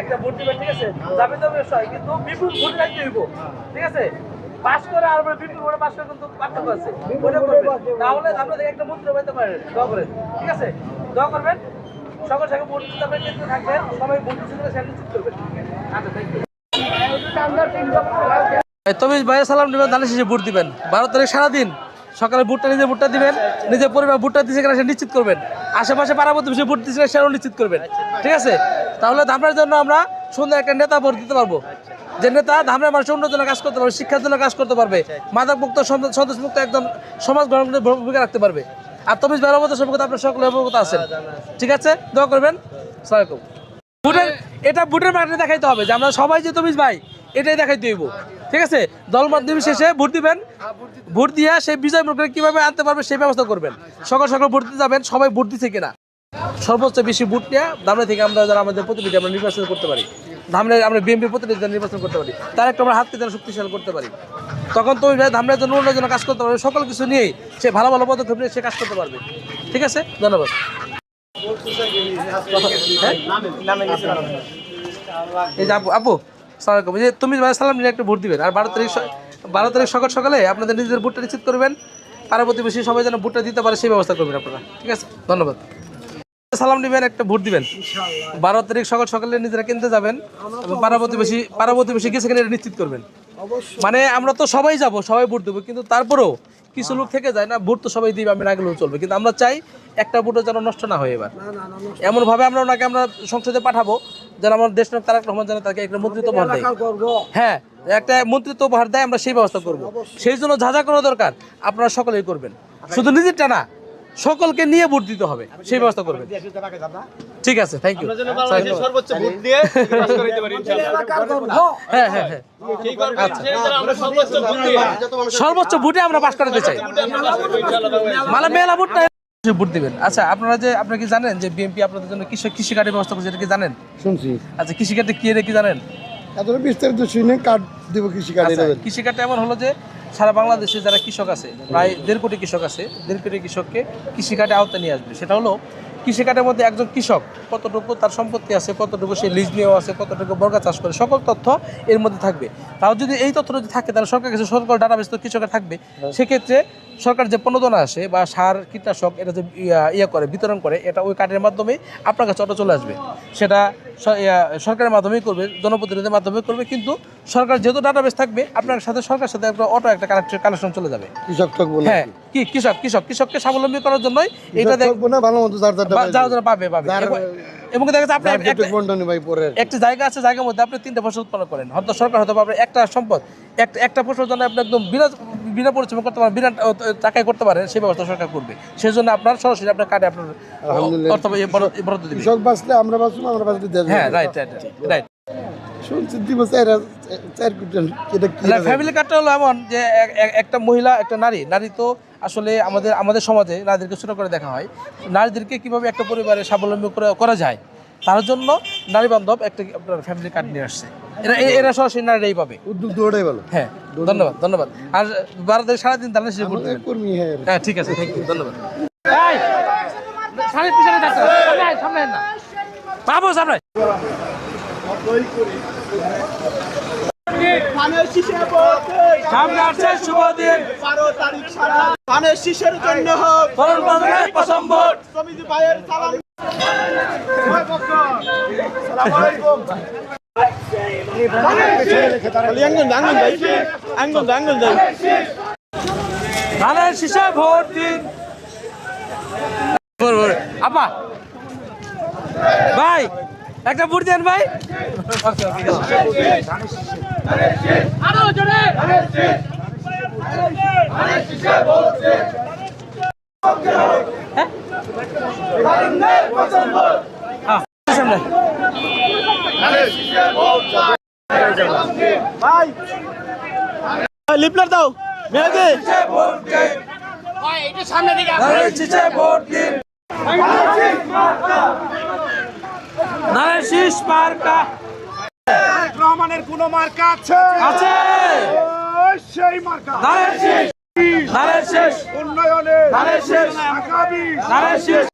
একটা ভোট দিবেন ঠিক আছে? যাবে তো বিষয় কিন্তু বিপুল ভোট রাখতে হইব ঠিক আছে? পাস করে আর বিপুল ভোটে পাস করে কিন্তু পার্থক্য আছে ওইটা করবেন। তাহলে আপনাদের একটা মন্ত্র পাইতে পারেন দোয়া করেন ঠিক আছে? দোয়া করবেন। সকল সঙ্গে ভোট দিতে পারবেন কিন্তু থাকবেন সবাই ভোট দিতে সেটা করবেন। আচ্ছা থ্যাংক ইউ তবে ভাই সালাম নেবেন ধানের শেষে ভোট দিবেন। বারো তারিখ সারাদিন। সকালে ভোটটা নিজে ভোটটা দিবেন নিজের পরিবার ভোটটা দিচ্ছে কিনা সে নিশ্চিত করবেন। আশেপাশে পাড়া প্রতিবেশী ভোট দিচ্ছে সেটাও নিশ্চিত করবেন। ঠিক আছে? তাহলে ধামরার জন্য আমরা সুন্দর একটা নেতা ভোট দিতে পারব। যে নেতা ধামরার মানুষের উন্নয়নের কাজ করতে পারবে, শিক্ষার জন্য কাজ করতে পারবে মাদক মুক্ত সন্ত্রাস মুক্ত একদম সমাজ গ্রহণ ভূমিকা রাখতে পারবে। আর তবে বেরোবত সম্পর্কে আপনার সকলে অবগত আছেন। ঠিক আছে? দোয়া করবেন। সালামালাইকুম ভোটের এটা ভোটের মাঠে দেখাইতে হবে যে আমরা সবাই যে তমিজ ভাই এটাই দেখাই হইব ঠিক আছে? দল মাধ্যমে শেষে ভোট দিবেন। ভোট দিয়ে সেই বিজয় মুখ কীভাবে আনতে পারবে সেই ব্যবস্থা করবেন। সকাল সকাল ভোট দিতে যাবেন সবাই ভোট দিচ্ছে কিনা। সর্বোচ্চ বেশি ভোট নিয়ে ধামরা থেকে আমরা যারা আমাদের প্রতিনিধি আমরা নির্বাচন করতে পারি। ধামরা আমরা বিএনপি প্রতিনিধি নির্বাচন করতে পারি তার একটা আমরা হাতকে যারা শক্তিশালী করতে পারি। তখন তো ধামরার জন্য অন্য জন্য কাজ করতে পারবে সকল কিছু নিয়েই সে ভালো ভালো পদক্ষেপ নিয়ে সে কাজ করতে পারবে। ঠিক আছে? ধন্যবাদ? এই যে আপু আপু এই যে তুমি ভাই সালাম নিয়ে একটা ভোট দিবেন। আর বারো তারিখ বারো তারিখ সকাল সকালে আপনাদের নিজেদের ভোটটা নিশ্চিত করবেন। পাড়া প্রতিবেশী সবাই যেন ভোটটা দিতে পারে সেই ব্যবস্থা করবেন আপনারা। ঠিক আছে? ধন্যবাদ। সালাম নেবেন একটা ভোট দিবেন। বারো তারিখ সকাল সকালে নিজেরা কিনতে যাবেন এবং পাড়া প্রতিবেশী পাড়া প্রতিবেশী কিনা এটা নিশ্চিত করবেন। মানে আমরা তো সবাই যাব সবাই ভোট দেবো। কিন্তু তারপরেও কিছু লোক থেকে যায় না ভোট তো সবাই দিবে আমি না গেলেও চলবে। কিন্তু আমরা চাই একটা ভোটও যেন নষ্ট না হয় এবার। এমন ভাবে আমরা ওনাকে আমরা সংসদে পাঠাবো যেন আমার দেশ তারেক রহমান যেন তাকে একটা মন্ত্রিত্ব ভার দেয়। হ্যাঁ একটা মন্ত্রিত্ব ভার দেয় আমরা সেই ব্যবস্থা করব। সেই জন্য যা যা করা দরকার আপনারা সকলেই করবেন। শুধু নিজেরটা না সকলকে নিয়ে ভোট দিতে হবে সেই ব্যবস্থা করবেন। ঠিক আছে থ্যাংক ইউ সর্বোচ্চ ভোট দিয়ে পাস করে দিতে পারি ইনশাআল্লাহ হ্যাঁ হ্যাঁ হ্যাঁ। আমরা সর্বোচ্চ ভোট আমরা পাশ করাতে চাই। মানে মেলা ভোটটা ভোট দিবেন। আচ্ছা আপনারা যে আপনারা কি জানেন যে আপনাদের জন্য কৃষি কৃষি কার্ডের ব্যবস্থা করছে এটা কি জানেন? শুনছি। আচ্ছা কৃষি কার্ডে কি এটা কি জানেন? এতটা বিস্তারিত শুনে কার্ড দেবো কৃষি কার্ড আচ্ছা, কৃষি কার্ডটা এমন হলো যে সারা বাংলাদেশে যারা কৃষক আছে প্রায় দেড় কোটি কৃষক আছে দেড় কোটি কৃষককে কৃষি কার্ডে আওতায় নিয়ে আসবে। সেটা হলো কৃষি কার্ডের মধ্যে একজন কৃষক। কতটুকু তার সম্পত্তি আছে কতটুকু সে লিজ নিয়েও আছে কতটুকু বর্গা চাষ করে সকল তথ্য এর মধ্যে থাকবে। তাও যদি এই তথ্য যদি থাকে তাহলে সরকার কাছে সকল ডাটাবেস তো কৃষকের থাকবে। সেক্ষেত্রে সরকার যে প্রণোদনা আসে বা সার কীটনাশক এটা যে ইয়া- করে বিতরণ করে এটা ওই কার্ডের মাধ্যমে আপনার কাছে অটো চলে আসবে। সেটা সরকারের মাধ্যমেই করবে জনপ্রতিনিধির মাধ্যমে করবে কিন্তু সরকার যেহেতু ডাটাবেস থাকবে আপনার সাথে সরকারের সাথে একটা অটো একটা কানেকশন চলে যাবে। কৃষক হ্যাঁ কি কৃষক কৃষক কৃষককে স্বাবলম্বী করার জন্যই এটা কৃষক দেখ ঠকবো না ভালো মতো যার পাবে পাবে। এবং- দেখা যাচ্ছে আপনি একটা- যেটুক ভাই পরে একটা জায়গা আছে জায়গার মধ্যে আপনি তিনটা ফসল উৎপাদন করেন। হয়তো সরকার হয়তো আপনি একটা সম্পদ। একটা একটা ফসল জন্য আপনি একদম বিনা বিনা পরিশ্রম করতে পারেন বিনা টাকায় করতে পারেন সেই ব্যবস্থা সরকার করবে। সেই জন্য আপনার সরাসরি আপনার কার্ডে আপনার আলহামদুলিল্লাহ। অর্থ বরাদ্দ দিবে। কৃষক বাঁচলে আমরা বাঁচবো আমরা বাঁচলে হ্যাঁ রাইট রাইট রাইট শুনছি দিব চার চার এটা কি ফ্যামিলি কার্ডটা হলো এমন যে এক- এক- একটা মহিলা একটা নারী। নারী তো আসলে আমাদের আমাদের সমাজে নারীদেরকে ছোট করে দেখা হয়। নারীদেরকে কীভাবে একটা পরিবারে স্বাবলম্বী করা যায় তার জন্য নারী বান্ধব একটা আপনার ফ্যামিলি কার্ড নিয়ে আসছে। এরা এরা সরাসরি নারীরাই পাবে। উদ্যোগ দৌড়াই ভালো। হ্যাঁ ধন্যবাদ ধন্যবাদ। আর বারো তারিখ সারাদিন তাহলে সে কর্মী হ্যাঁ। হ্যাঁ ঠিক আছে থ্যাংক ইউ ধন্যবাদ। এই, সামনে না। বাবু সামনে। সামনে আসছে শুভ দিন বারো তারিখ সারা ধানের শীষের জন্য হোক তরুণ প্রজন্মের প্রথম ভোট সমিতি ভাইয়ের সালাম ওই বক্কর। সালাম আলাইকুম। খালি আঙ্গুল দে, আঙ্গুল দে। আঙ্গুল দে, আঙ্গুল দে। ধানের শীষে ভোট দিন ভোট, ভোট। আপা ভাই একটা ভোট দেন ভাই। সামনে লিপলার দাও ভোট দিন। ধানের শীষ মার্কা। রহমানের কোন মার্কা আছে? আছে। সেই মার্কা। ধানের শীষ ধানের শেষ উন্নয়নে ধানের শেষ আগামী। ধানের শীষ